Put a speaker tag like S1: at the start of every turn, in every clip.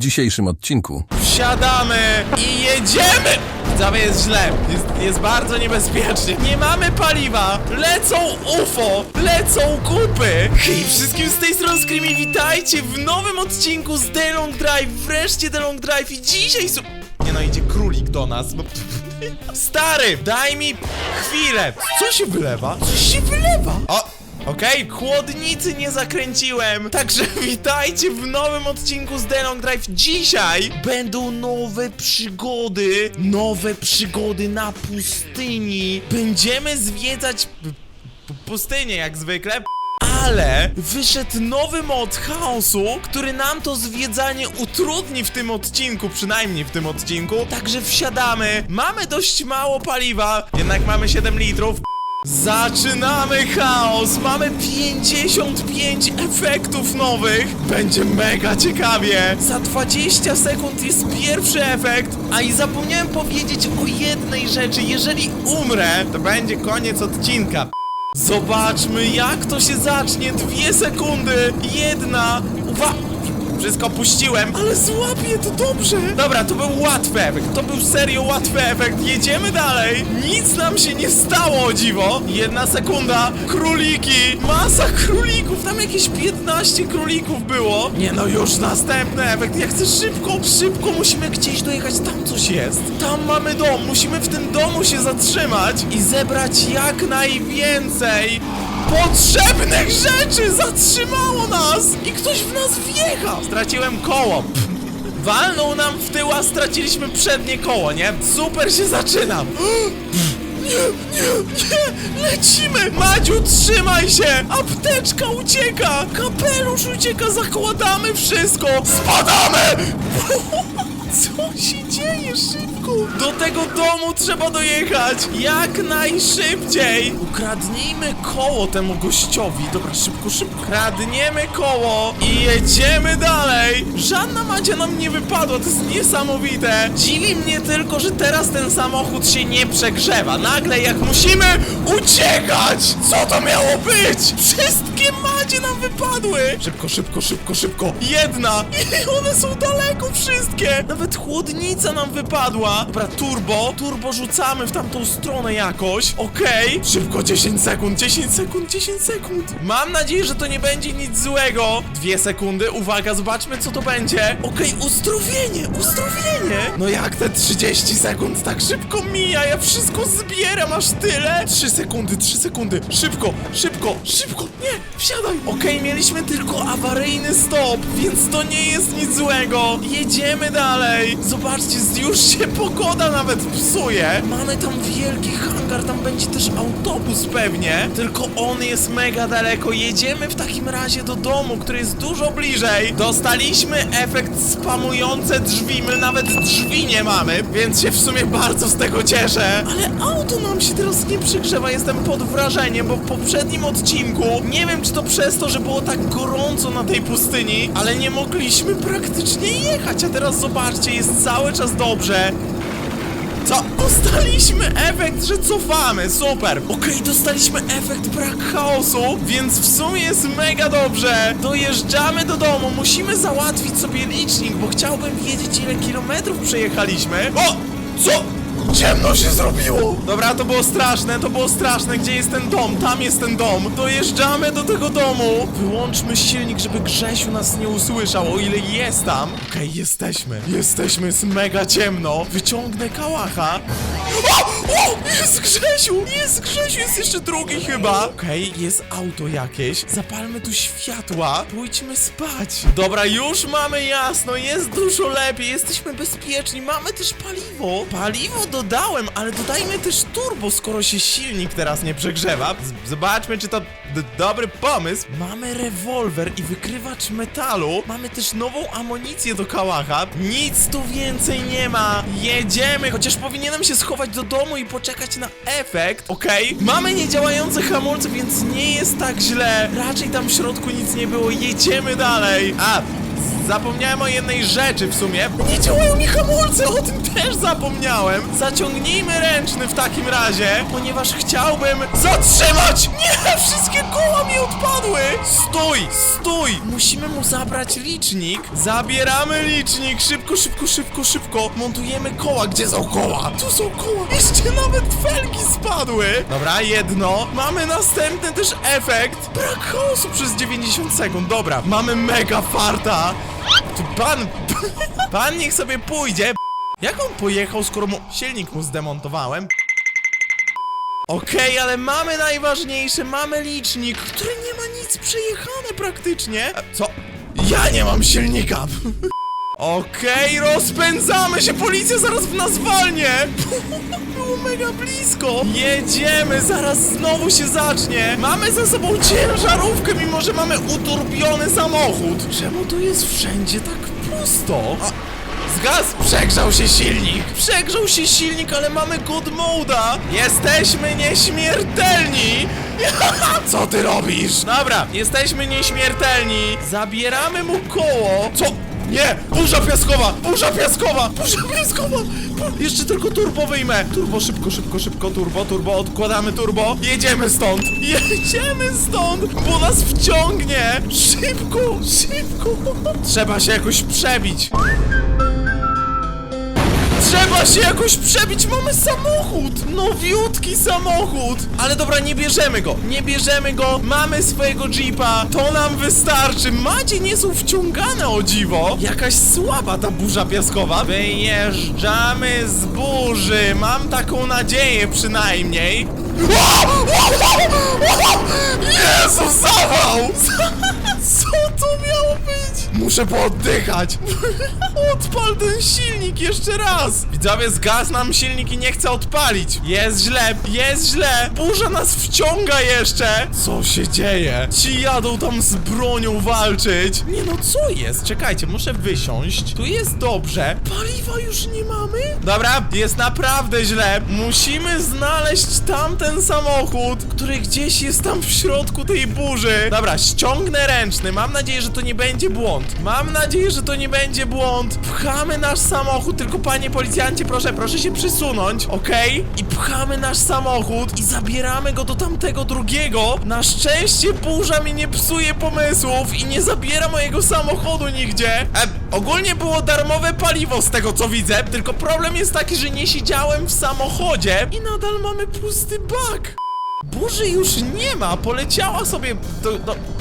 S1: dzisiejszym odcinku.
S2: Wsiadamy i jedziemy! Widzowie, jest źle. Jest, jest bardzo niebezpiecznie. Nie mamy paliwa. Lecą UFO. Lecą kupy. Hej, wszystkim z tej strony Screamy, witajcie w nowym odcinku z The Long Drive. Wreszcie The Long Drive i dzisiaj. Nie no, idzie królik do nas. Stary, daj mi chwilę. Co się wylewa? Co się wylewa? O! Okej, chłodnicy nie zakręciłem. Także witajcie w nowym odcinku z The Long Drive. Dzisiaj będą nowe przygody. Nowe przygody na pustyni. Będziemy zwiedzać pustynię jak zwykle. Ale wyszedł nowy mod chaosu, który nam to zwiedzanie utrudni w tym odcinku, przynajmniej w tym odcinku. Także wsiadamy. Mamy dość mało paliwa, jednak mamy 7 litrów. Zaczynamy chaos! Mamy 55 efektów nowych! Będzie mega ciekawie! Za 20 sekund jest pierwszy efekt, a i zapomniałem powiedzieć o jednej rzeczy. Jeżeli umrę, to będzie koniec odcinka. Zobaczmy jak to się zacznie. Dwie sekundy. Jedna. Uwa... Wszystko puściłem, ale złapię to dobrze. Dobra, to był łatwy efekt. To był serio łatwy efekt. Jedziemy dalej. Nic nam się nie stało, o dziwo. Jedna sekunda. Króliki. Masa królików. Tam jakieś 15 królików było. Nie no, już następny efekt. Ja chcę szybko, szybko musimy gdzieś dojechać. Tam coś jest. Tam mamy dom. Musimy w tym domu się zatrzymać i zebrać jak najwięcej potrzebnych rzeczy. Zatrzymało nas i ktoś w nas wjechał. Straciłem koło. Pff. Walnął nam w tył, a straciliśmy przednie koło, nie? Super się zaczyna. Nie, nie, nie! Lecimy! Madziu, trzymaj się! Apteczka ucieka! Kapelusz ucieka! Zakładamy wszystko! Spadamy! Co się dzieje? Szybko! Do tego domu trzeba dojechać! Jak najszybciej! Ukradnijmy koło temu gościowi. Dobra, szybko, szybko. Kradniemy koło i jedziemy dalej! Żadna Madzia nam nie wypadła, to jest niesamowite! Dziwi mnie tylko, że teraz ten samochód się nie przegrzewa. Nagle jak musimy uciekać! Co to miało być? Wszystkie Madzie nam wypadły! Szybko, szybko, szybko, szybko! Jedna! I one są daleko wszystkie! Nawet chłodnica nam wypadła! Dobra, turbo, turbo rzucamy w tamtą stronę jakoś. Okej. Szybko, 10 sekund, 10 sekund, 10 sekund. Mam nadzieję, że to nie będzie nic złego. Dwie sekundy, uwaga, zobaczmy co to będzie. Okej, uzdrowienie, uzdrowienie. No jak te 30 sekund tak szybko mija, ja wszystko zbieram aż tyle. 3 sekundy, 3 sekundy. Szybko, szybko, szybko. Nie, wsiadaj. Okej, mieliśmy tylko awaryjny stop, więc to nie jest nic złego. Jedziemy dalej. Zobaczcie, już się pogoda nawet psuje. Mamy tam wielki hangar, tam będzie też autobus pewnie. Tylko on jest mega daleko. Jedziemy w takim razie do domu, który jest dużo bliżej. Dostaliśmy efekt spamujące drzwi. My nawet drzwi nie mamy, więc się w sumie bardzo z tego cieszę. Ale auto nam się teraz nie przygrzewa. Jestem pod wrażeniem, bo w poprzednim odcinku nie wiem, czy to przez to, że było tak gorąco na tej pustyni, ale nie mogliśmy praktycznie jechać. A teraz zobaczcie, jest cały czas dobrze. Co? Dostaliśmy efekt, że cofamy, super! Okej, dostaliśmy efekt brak chaosu, więc w sumie jest mega dobrze! Dojeżdżamy do domu, musimy załatwić sobie licznik, bo chciałbym wiedzieć ile kilometrów przejechaliśmy. O! Co? Ciemno się zrobiło! Dobra, to było straszne, to było straszne. Gdzie jest ten dom? Tam jest ten dom. Dojeżdżamy do tego domu. Wyłączmy silnik, żeby Grzesiu nas nie usłyszał, o ile jest tam. Okej, jesteśmy. Jesteśmy, jest mega ciemno. Wyciągnę kałacha. O! O! Jest Grzesiu! Jest Grzesiu, jest jeszcze drugi chyba. Okej, jest auto jakieś. Zapalmy tu światła. Pójdźmy spać. Dobra, już mamy jasno, jest dużo lepiej. Jesteśmy bezpieczni, mamy też paliwo. Paliwo dodałem, ale dodajmy też turbo, skoro się silnik teraz nie przegrzewa. Z zobaczmy, czy to dobry pomysł. Mamy rewolwer i wykrywacz metalu. Mamy też nową amunicję do kałacha. Nic tu więcej nie ma. Jedziemy, chociaż powinienem się schować do domu i poczekać na efekt. Okej, mamy niedziałające hamulce, więc nie jest tak źle. Raczej tam w środku nic nie było. Jedziemy dalej. A, zapomniałem o jednej rzeczy w sumie. Nie działają mi hamulce, o tym też zapomniałem. Zaciągnijmy ręczny w takim razie, ponieważ chciałbym zatrzymać! Nie, wszystkie koła mi odpadły! Stój, stój! Musimy mu zabrać licznik. Zabieramy licznik, szybko, szybko, szybko, szybko. Montujemy koła, gdzie są koła? Tu są koła, jeszcze nawet felgi spadły. Dobra, jedno. Mamy następny też efekt. Brak chaosu przez 90 sekund. Dobra, mamy mega farta. Tu pan, pan niech sobie pójdzie. Jak on pojechał, skoro mu silnik mu zdemontowałem? Okej, ale mamy najważniejsze, mamy licznik, który nie ma nic przejechane praktycznie. Co? Ja nie mam silnika! Okej, rozpędzamy się, policja zaraz w nas walnie! Było mega blisko! Jedziemy, zaraz znowu się zacznie! Mamy ze sobą ciężarówkę, mimo że mamy uturbiony samochód! Czemu tu jest wszędzie tak pusto? A, Zgas! Przegrzał się silnik! Przegrzał się silnik, ale mamy good moda! Jesteśmy nieśmiertelni! Co ty robisz? Dobra, jesteśmy nieśmiertelni! Zabieramy mu koło! Co? Nie! Burza piaskowa! Burza piaskowa! Burza piaskowa! Jeszcze tylko turbo wyjmę! Turbo, szybko, szybko, szybko, turbo, turbo, odkładamy turbo! Jedziemy stąd! Jedziemy stąd! Bo nas wciągnie! Szybko, szybko! Trzeba się jakoś przebić! Trzeba się jakoś przebić, mamy samochód! Samochód! Ale dobra, nie bierzemy go, nie bierzemy go, mamy swojego jeepa, to nam wystarczy. Macie nie są wciągane, o dziwo. Jakaś słaba ta burza piaskowa. Wyjeżdżamy z burzy, mam taką nadzieję przynajmniej. Jezu, zawał! Muszę pooddychać. Odpal ten silnik jeszcze raz. Widzowie, zgasł nam silnik i nie chce odpalić. Jest źle, jest źle. Burza nas wciąga jeszcze. Co się dzieje? Ci jadą tam z bronią walczyć. Nie no, co jest? Czekajcie, muszę wysiąść. Tu jest dobrze. Paliwa już nie mamy? Dobra, jest naprawdę źle. Musimy znaleźć tamten samochód, który gdzieś jest tam w środku tej burzy. Dobra, ściągnę ręczny. Mam nadzieję, że to nie będzie błąd. Mam nadzieję, że to nie będzie błąd. Pchamy nasz samochód, tylko panie policjancie, proszę, proszę się przysunąć, okej? I pchamy nasz samochód i zabieramy go do tamtego drugiego. Na szczęście burza mi nie psuje pomysłów i nie zabiera mojego samochodu nigdzie. E, ogólnie było darmowe paliwo z tego co widzę, tylko problem jest taki, że nie siedziałem w samochodzie i nadal mamy pusty bak. Burzy już nie ma, poleciała sobie do... do...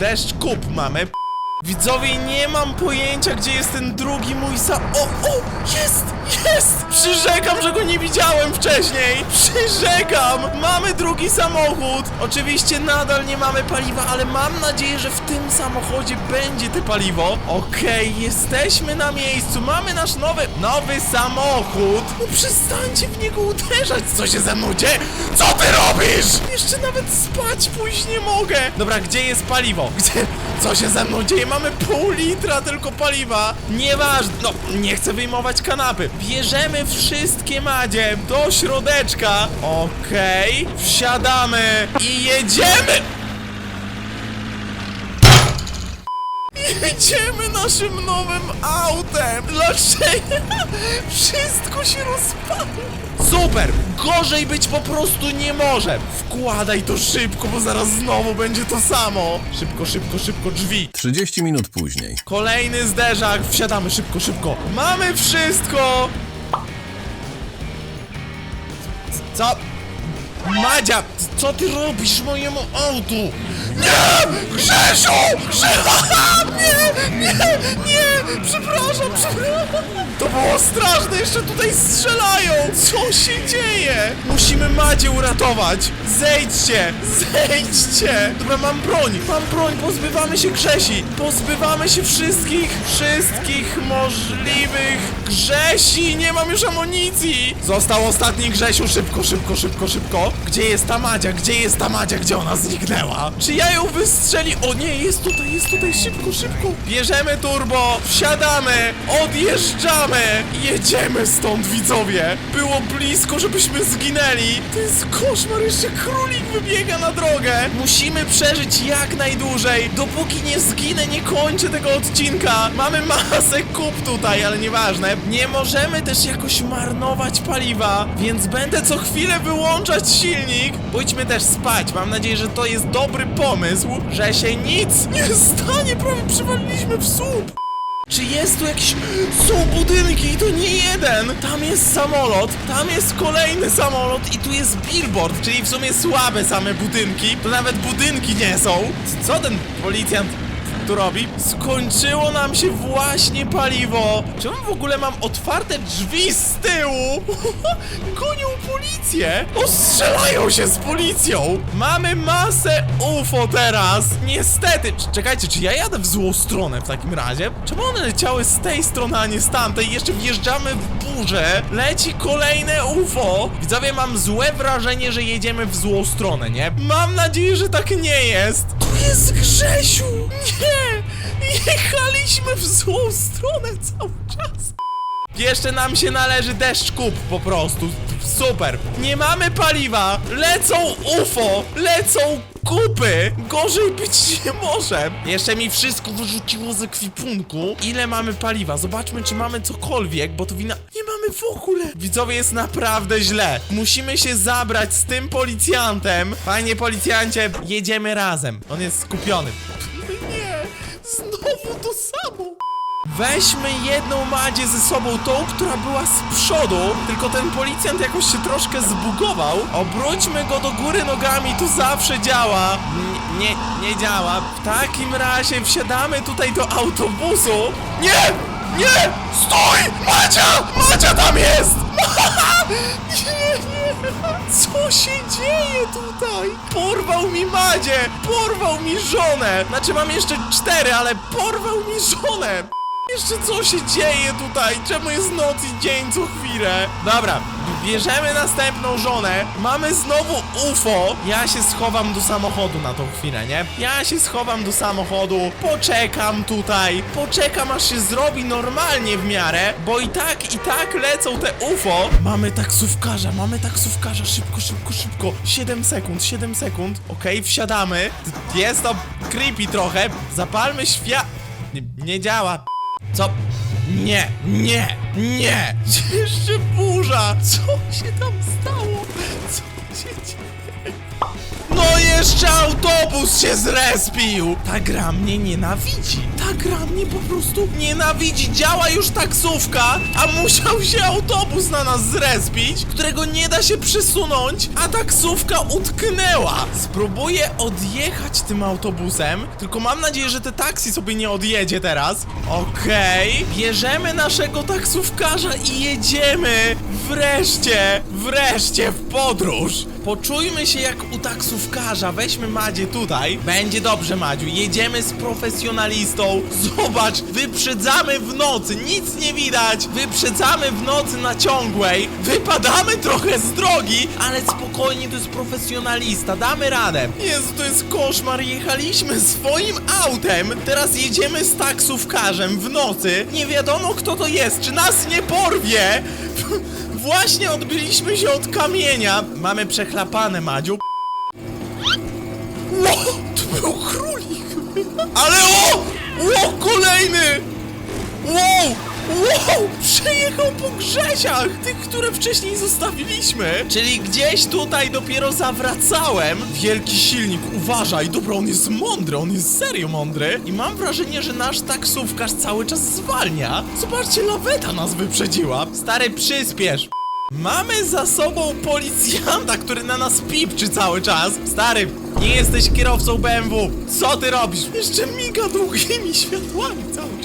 S2: Deszcz kup mamy. Widzowie, nie mam pojęcia, gdzie jest ten drugi mój sa... O, o, jest, jest! Przyrzekam, że go nie widziałem wcześniej! Przyrzekam! Mamy drugi samochód! Oczywiście nadal nie mamy paliwa, ale mam nadzieję, że w tym samochodzie będzie te paliwo. Okej, jesteśmy na miejscu, mamy nasz nowy, nowy samochód! No przestańcie w niego uderzać! Co się ze mną dzieje? Co ty robisz? Jeszcze nawet spać pójść nie mogę! Dobra, gdzie jest paliwo? Gdzie... Co się ze mną dzieje? Mamy pół litra tylko paliwa. Nieważne. No, nie chcę wyjmować kanapy. Bierzemy wszystkie madzie do środeczka. Okej. Wsiadamy i jedziemy. Jedziemy naszym nowym autem! Dlaczego? Wszystko się rozpadło! Super! Gorzej być po prostu nie może! Wkładaj to szybko, bo zaraz znowu będzie to samo! Szybko, szybko, szybko, drzwi!
S1: 30 minut później.
S2: Kolejny zderzak, wsiadamy szybko, szybko! Mamy wszystko! Co? Madzia, co ty robisz mojemu autu? Nie! Grzesiu! Grzesiu! Nie! Nie! Nie! Przepraszam, przepraszam! To było straszne, jeszcze tutaj strzelają! Co się dzieje? Musimy Madzie uratować! Zejdźcie! Zejdźcie! Dobra, mam broń! Mam broń! Pozbywamy się Grzesi! Pozbywamy się wszystkich, wszystkich możliwych Grzesi! Nie mam już amunicji! Został ostatni Grzesiu, szybko, szybko, szybko, szybko! Gdzie jest ta Madzia? Gdzie jest ta Madzia? Gdzie ona zniknęła? Czy ja ją wystrzeli? O nie, jest tutaj, jest tutaj, szybko, szybko! Bierzemy turbo, wsiadamy! odjeżdżamy, jedziemy stąd widzowie. Było blisko, żebyśmy zginęli. To jest koszmar, jeszcze królik wybiega na drogę. Musimy przeżyć jak najdłużej. Dopóki nie zginę, nie kończę tego odcinka. Mamy masę kup tutaj, ale nieważne. Nie możemy też jakoś marnować paliwa, więc będę co chwilę wyłączać silnik. Pójdźmy też spać. Mam nadzieję, że to jest dobry pomysł, że się nic nie stanie. Prawie przywaliliśmy w słup. Czy jest tu jakiś... Są budynki i to nie jeden! Tam jest samolot, tam jest kolejny samolot i tu jest billboard, czyli w sumie słabe same budynki. To nawet budynki nie są. Co ten policjant tu robi? Skończyło nam się właśnie paliwo. Czemu w ogóle mam otwarte drzwi z tyłu? Gonią policję. Ostrzelają się z policją. Mamy masę UFO teraz. Niestety. Cz- Czekajcie, czy ja jadę w złą stronę w takim razie? Czemu one leciały z tej strony, a nie z tamtej? Jeszcze wjeżdżamy w burzę. Leci kolejne UFO. Widzowie, mam złe wrażenie, że jedziemy w złą stronę, nie? Mam nadzieję, że tak nie jest. Tu jest Grzesiu. Nie. Jechaliśmy w złą stronę cały czas. Jeszcze nam się należy deszcz kup po prostu. Super. Nie mamy paliwa. Lecą UFO. Lecą kupy. Gorzej być nie może. Jeszcze mi wszystko wyrzuciło z ekwipunku. Ile mamy paliwa? Zobaczmy, czy mamy cokolwiek, bo to wina... Nie mamy w ogóle. Widzowie, jest naprawdę źle. Musimy się zabrać z tym policjantem. Panie policjancie, jedziemy razem. On jest skupiony. Znowu to samo. Weźmy jedną Madzie ze sobą, tą, która była z przodu, tylko ten policjant jakoś się troszkę zbugował. Obróćmy go do góry nogami, to zawsze działa. N- nie, nie działa. W takim razie wsiadamy tutaj do autobusu. Nie! Nie! Stój! Madzia! Madzia tam jest! Nie, nie! Co się dzieje tutaj? Porwał mi Madzie! Porwał mi żonę! Znaczy mam jeszcze cztery, ale porwał mi żonę! Jeszcze co się dzieje tutaj? Czemu jest noc i dzień co chwilę? Dobra, bierzemy następną żonę. Mamy znowu UFO. Ja się schowam do samochodu na tą chwilę, nie? Ja się schowam do samochodu, poczekam tutaj, poczekam aż się zrobi normalnie w miarę, bo i tak, i tak lecą te UFO. Mamy taksówkarza, mamy taksówkarza, szybko, szybko, szybko. 7 sekund, 7 sekund. Okej, wsiadamy. Jest to creepy trochę. Zapalmy świat. Nie, nie działa. Co? Nie, nie, nie! Jeszcze burza! Co się tam stało? No jeszcze autobus się zrespił! Ta gra mnie nienawidzi. Ta gra mnie po prostu nienawidzi. Działa już taksówka, a musiał się autobus na nas zrespić, którego nie da się przesunąć, a taksówka utknęła. Spróbuję odjechać tym autobusem, tylko mam nadzieję, że te taksi sobie nie odjedzie teraz. Okej, bierzemy naszego taksówkarza i jedziemy wreszcie, wreszcie w podróż. Poczujmy się jak u taksówkarza. Weźmy Madzie tutaj. Będzie dobrze, Madziu. Jedziemy z profesjonalistą. Zobacz, wyprzedzamy w nocy. Nic nie widać. Wyprzedzamy w nocy na ciągłej. Wypadamy trochę z drogi, ale spokojnie, to jest profesjonalista. Damy radę. Jezu, to jest koszmar. Jechaliśmy swoim autem. Teraz jedziemy z taksówkarzem w nocy. Nie wiadomo, kto to jest. Czy nas nie porwie? Właśnie odbyliśmy się od kamienia. Mamy przechlapane, Madziu. Ło! To był królik! Ale o! Ło! Kolejny! Wow! Wow! Przejechał po Grzesiach! Tych, które wcześniej zostawiliśmy! Czyli gdzieś tutaj dopiero zawracałem. Wielki silnik, uważaj! Dobra, on jest mądry, on jest serio mądry. I mam wrażenie, że nasz taksówkarz cały czas zwalnia. Zobaczcie, laweta nas wyprzedziła. Stary, przyspiesz! Mamy za sobą policjanta, który na nas pipczy cały czas. Stary, nie jesteś kierowcą BMW. Co ty robisz? Jeszcze miga długimi światłami cały.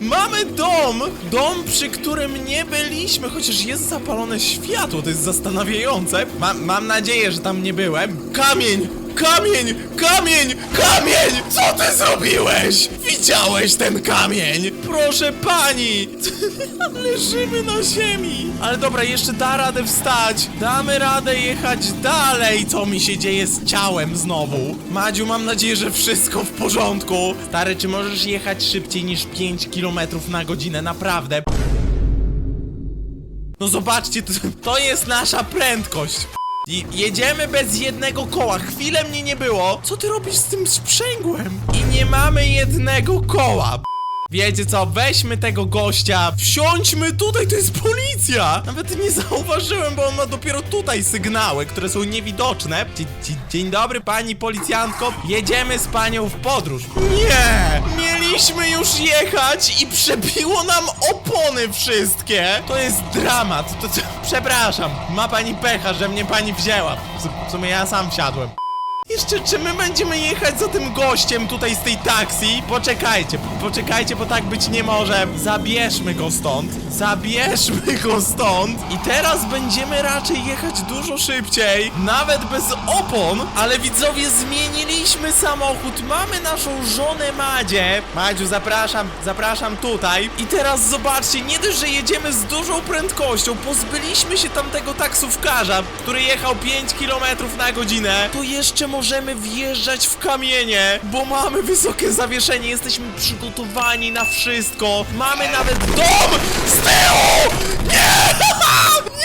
S2: Mamy dom! Dom, przy którym nie byliśmy, chociaż jest zapalone światło, to jest zastanawiające. Ma, mam nadzieję, że tam nie byłem. Kamień! Kamień! Kamień! Kamień! Co ty zrobiłeś? Widziałeś ten kamień? Proszę pani! Leżymy na ziemi! Ale dobra, jeszcze da radę wstać. Damy radę jechać dalej. Co mi się dzieje z ciałem znowu? Madziu, mam nadzieję, że wszystko w porządku. Stary, czy możesz jechać szybciej niż 5 km na godzinę? Naprawdę. No zobaczcie, to, to jest nasza prędkość. I jedziemy bez jednego koła. Chwilę mnie nie było. Co ty robisz z tym sprzęgłem? I nie mamy jednego koła. Wiecie co, weźmy tego gościa, wsiądźmy tutaj, to jest policja! Nawet nie zauważyłem, bo on ma dopiero tutaj sygnały, które są niewidoczne. Dzie dzie dzień dobry, pani policjantko, jedziemy z panią w podróż. Nie! Mieliśmy już jechać i przebiło nam opony wszystkie! To jest dramat, to, to, przepraszam, ma pani pecha, że mnie pani wzięła. W, w sumie ja sam wsiadłem. Jeszcze czy my będziemy jechać za tym gościem tutaj z tej taksji? Poczekajcie, poczekajcie, bo tak być nie może. Zabierzmy go stąd. Zabierzmy go stąd. I teraz będziemy raczej jechać dużo szybciej. Nawet bez opon. Ale widzowie, zmieniliśmy samochód. Mamy naszą żonę Madzie. Madziu, zapraszam, zapraszam tutaj. I teraz zobaczcie, nie dość, że jedziemy z dużą prędkością, pozbyliśmy się tamtego taksówkarza, który jechał 5 km na godzinę, to jeszcze wjeżdżać w kamienie, bo mamy wysokie zawieszenie, jesteśmy przygotowani na wszystko. Mamy nawet dom z tyłu! Nie!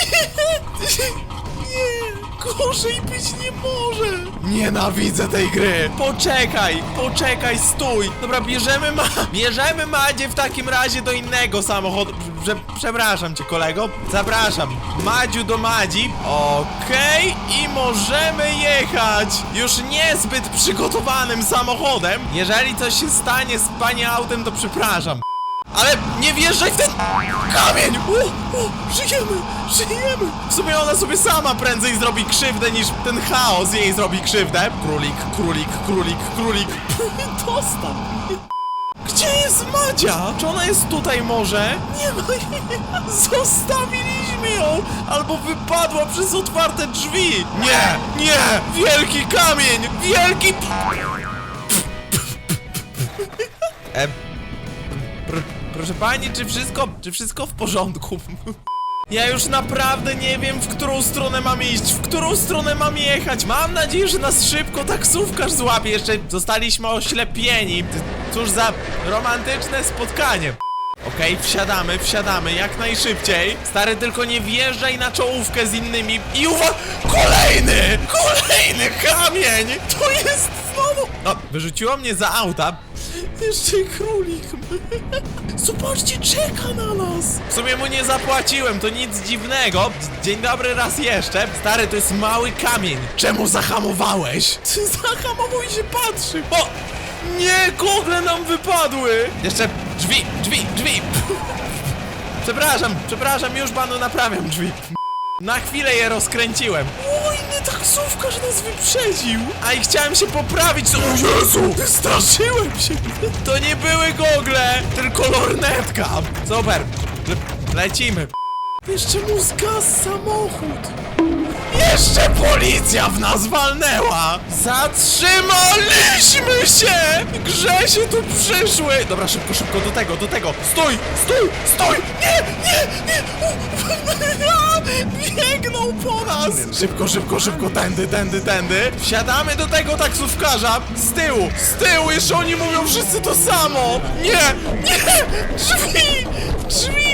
S2: Nie! Gorzej być nie może! Nienawidzę tej gry! Poczekaj, poczekaj, stój! Dobra, bierzemy ma... Bierzemy Madzie w takim razie do innego samochodu. Prze przepraszam cię, kolego. Zapraszam. Madziu do Madzi. Okej, i możemy jechać. Już niezbyt przygotowanym samochodem. Jeżeli coś się stanie z pani autem, to przepraszam. Ale nie wjeżdżaj w ten kamień! O, o, żyjemy, żyjemy! W sumie ona sobie sama prędzej zrobi krzywdę niż ten chaos jej zrobi krzywdę. Królik, królik, królik, królik. Dostał mnie. Gdzie jest Madzia? Czy ona jest tutaj może? Nie ma jej. Zostawiliśmy ją! Albo wypadła przez otwarte drzwi! Nie! Nie! Wielki kamień! Wielki... E, proszę pani, czy wszystko, czy wszystko w porządku? Ja już naprawdę nie wiem, w którą stronę mam iść, w którą stronę mam jechać. Mam nadzieję, że nas szybko taksówkarz złapie. Jeszcze zostaliśmy oślepieni. Cóż za romantyczne spotkanie. Okej, wsiadamy, wsiadamy jak najszybciej. Stary, tylko nie wjeżdżaj na czołówkę z innymi. I uwaga! Kolejny! Kolejny kamień! To jest znowu... No, wyrzuciło mnie za auta. Jeszcze królik. Zobaczcie, czeka na nas. W sumie mu nie zapłaciłem, to nic dziwnego. Dzień dobry raz jeszcze. Stary, to jest mały kamień. Czemu zahamowałeś? Ty zahamował i się patrzy. O! Nie, gogle nam wypadły. Jeszcze drzwi, drzwi, drzwi. Przepraszam, przepraszam, już panu naprawiam drzwi. Na chwilę je rozkręciłem. Taksówkarz nas wyprzedził. A i chciałem się poprawić. O Jezu, wystraszyłem się. To nie były gogle, tylko lornetka. Super, Le lecimy. Jeszcze mu zgasł samochód. Jeszcze policja w nas walnęła! Zatrzymaliśmy się! Grzesie tu przyszły! Dobra, szybko, szybko, do tego, do tego! Stój! Stój! Stój! Nie! Nie! Nie! Po nas! Szybko, szybko, szybko, tędy, tędy, tędy! Wsiadamy do tego taksówkarza! Z tyłu! Z tyłu! Jeszcze oni mówią wszyscy to samo! Nie! Nie! Drzwi! Drzwi!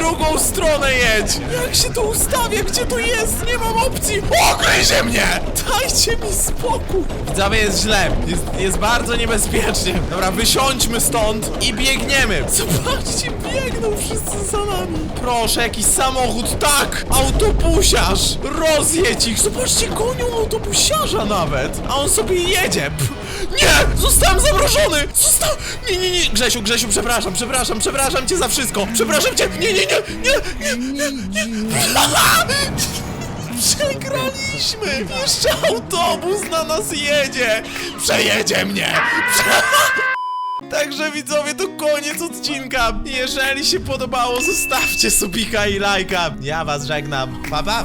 S2: Drugą stronę jedź! Jak się to ustawia? Gdzie to jest? Nie mam opcji! O, gryzie mnie! Dajcie mi spokój! Widzowie, jest źle. Jest, jest bardzo niebezpiecznie. Dobra, wysiądźmy stąd i biegniemy. Zobaczcie, biegną wszyscy za nami. Proszę, jakiś samochód. Tak! Autobusiarz! Rozjedź ich! Zobaczcie, gonią autobusiarza nawet! A on sobie jedzie! Pff. Nie! Zostałem zamrożony! Został... Nie, nie, nie! Grzesiu, Grzesiu, przepraszam, przepraszam, przepraszam cię za wszystko! Przepraszam cię! Nie, nie, nie, nie, nie, nie, nie! Przegraliśmy! Jeszcze autobus na nas jedzie! Przejedzie mnie! Także widzowie, to koniec odcinka. Jeżeli się podobało, zostawcie subika i lajka. Ja was żegnam. Pa, pa!